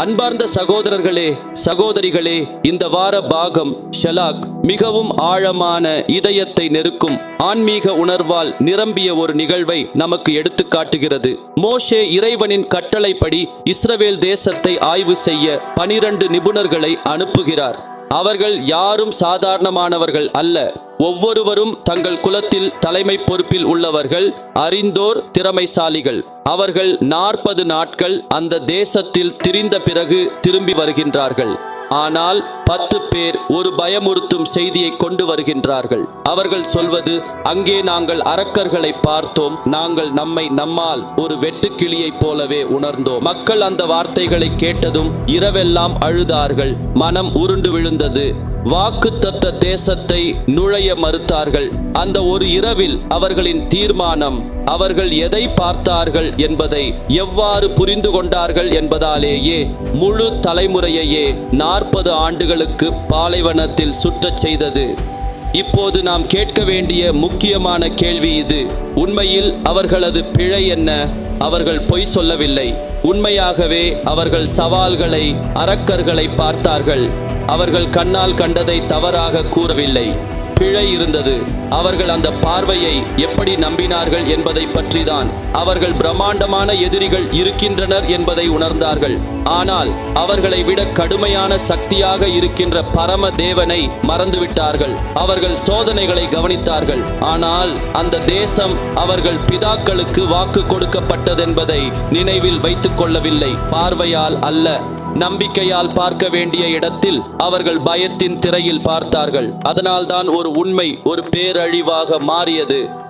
அன்பார்ந்த சகோதரர்களே சகோதரிகளே இந்த வார பாகம் ஷலாக் மிகவும் ஆழமான இதயத்தை நெருக்கும் ஆன்மீக உணர்வால் நிரம்பிய ஒரு நிகழ்வை நமக்கு எடுத்து காட்டுகிறது. மோஷே இறைவனின் கட்டளைப்படி இஸ்ரவேல் தேசத்தை ஆய்வு செய்ய பனிரண்டு நிபுணர்களை அனுப்புகிறார். அவர்கள் யாரும் சாதாரணமானவர்கள் அல்ல. ஒவ்வொருவரும் தங்கள் குலத்தில் தலைமை பொறுப்பில் உள்ளவர்கள் அறிந்தோர் திறமைசாலிகள். அவர்கள் நாற்பது நாட்கள் அந்த தேசத்தில் திரிந்த பிறகு திரும்பி வருகின்றார்கள். ஆனால் பத்து பேர் ஒரு பயமுறுத்தும் செய்தியை கொண்டு வருகின்றார்கள். அவர்கள் சொல்வது அங்கே நாங்கள் அரக்கர்களை பார்த்தோம். நாங்கள் நம்மை நம்மால் ஒரு வெட்டுக்கிளியைப் போலவே உணர்ந்தோம். மக்கள் அந்த வார்த்தைகளை கேட்டதும் இரவெல்லாம் அழுதார்கள். மனம் உருண்டு விழுந்தது. வாக்குத்தத்த தேசத்தை நுழைய மறுத்தார்கள். அந்த ஒரு இரவில் அவர்களின் தீர்மானம் அவர்கள் எதை பார்த்தார்கள் என்பதை எவ்வாறு புரிந்து கொண்டார்கள் என்பதாலேயே முழு தலைமுறையையே நாற்பது ஆண்டுகளுக்கு பாலைவனத்தில் சுற்றச் செய்தது. இப்போது நாம் கேட்க வேண்டிய முக்கியமான கேள்வி இது. உண்மையில் அவர்களது பிழை என்ன? அவர்கள் பொய் சொல்லவில்லை. உண்மையாகவே அவர்கள் சவால்களை அரக்கர்களை பார்த்தார்கள். அவர்கள் கண்ணால் கண்டதை தவறாக கூறவில்லை. பிழை இருந்தது. அவர்கள் அந்த பார்வையை எப்படி நம்பினார்கள் என்பதை பற்றிதான். அவர்கள் பிரம்மாண்டமான எதிரிகள் இருக்கின்றனர் என்பதை உணர்ந்தார்கள். ஆனால் அவர்களை விட கடுமையான சக்தியாக இருக்கின்ற பரம தேவனை மறந்துவிட்டார்கள். அவர்கள் சோதனைகளை கவனித்தார்கள். ஆனால் அந்த தேசம் அவர்கள் பிதாக்களுக்கு வாக்கு கொடுக்கப்பட்டதென்பதை நினைவில் வைத்துக் கொள்ளவில்லை. பார்வையால் அல்ல. நம்பிக்கையால் பார்க்க வேண்டிய இடத்தில் அவர்கள் பயத்தின் திரையில் பார்த்தார்கள். அதனால்தான் ஒரு உண்மை ஒரு பேரழிவாக மாறியது.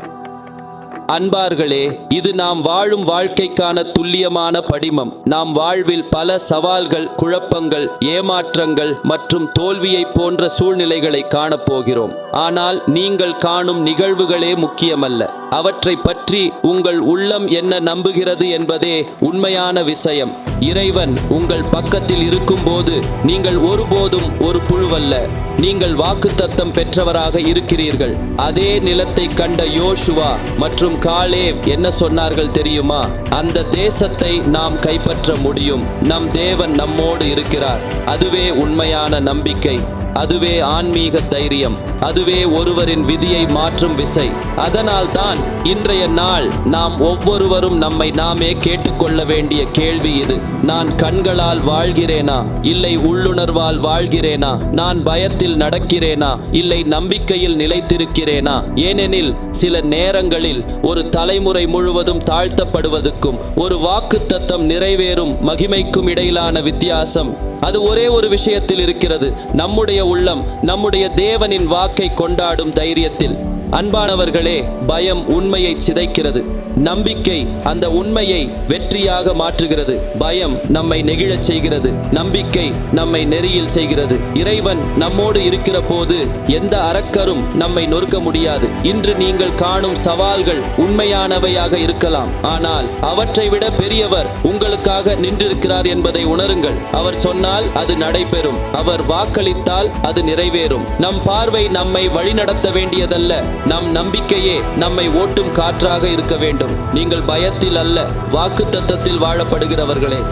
அன்பார்களே இது நாம் வாழும் வாழ்க்கைக்கான துல்லியமான படிமம். நாம் வாழ்வில் பல சவால்கள் குழப்பங்கள் ஏமாற்றங்கள் மற்றும் தோல்வியை போன்ற சூழ்நிலைகளை காணப்போகிறோம். ஆனால் நீங்கள் காணும் நிகழ்வுகளே முக்கியமல்ல. அவற்றை பற்றி உங்கள் உள்ளம் என்ன நம்புகிறது என்பதே உண்மையான விஷயம். இறைவன் உங்கள் பக்கத்தில் இருக்கும்போது நீங்கள் ஒருபோதும் ஒரு புழுவல்ல. நீங்கள் வாக்குத்தத்தம் பெற்றவராக இருக்கிறீர்கள். அதே நிலத்தை கண்ட யோசுவா மற்றும் காலேவ் என்ன சொன்னார்கள் தெரியுமா? அந்த தேசத்தை நாம் கைப்பற்ற முடியும். நம் தேவன் நம்மோடு இருக்கிறார். அதுவே உண்மையான நம்பிக்கை. அதுவே ஆன்மீக தைரியம் அதுவே ஒருவரின் விதியை மாற்றும் விசை. அதனால் தான் இன்றைய நாள் நாம் ஒவ்வொருவரும் நம்மை நாமே கேட்டுக்கொள்ள வேண்டிய கேள்வி இது. நான் கண்களால் வாழ்கிறேனா? இல்லை உள்ளுணர்வால் வாழ்கிறேனா? நான் பயத்தில் நடக்கிறேனா? இல்லை நம்பிக்கையில் நிலைத்திருக்கிறேனா? ஏனெனில் சில நேரங்களில் ஒரு தலைமுறை முழுவதும் தாழ்த்தப்படுவதற்கும் ஒரு வாக்குத்தத்தம் நிறைவேறும் மகிமைக்கும் இடையிலான வித்தியாசம் அது ஒரே ஒரு விஷயத்தில் இருக்கிறது. நம்முடைய உள்ளம் நம்முடைய தேவனின் வாக்கை கொண்டாடும் தைரியத்தில். அன்பானவர்களே பயம் உண்மையை சிதைக்கிறது. நம்பிக்கை அந்த உண்மையை வெற்றியாக மாற்றுகிறது. பயம் நம்மை நெகிழச் செய்கிறது. நம்பிக்கை நம்மை நெறியில் செய்கிறது. இறைவன் நம்மோடு இருக்கிற போது எந்த அரக்கரும் நம்மை நொறுக்க முடியாது. இன்று நீங்கள் காணும் சவால்கள் உண்மையானவையாக இருக்கலாம். ஆனால் அவற்றை விட பெரியவர் உங்களுக்காக நின்றிருக்கிறார் என்பதை உணருங்கள். அவர் சொன்னால் அது நடைபெறும். அவர் வாக்களித்தால் அது நிறைவேறும். நம் பார்வை நம்மை வழிநடத்த வேண்டியதல்ல. நம் நம்பிக்கையே நம்மை ஓட்டும் காற்றாக இருக்க வேண்டும். நீங்கள் பயத்தில் அல்ல வாக்கு தத்தத்தில் வாழப்படுகிறவர்களே.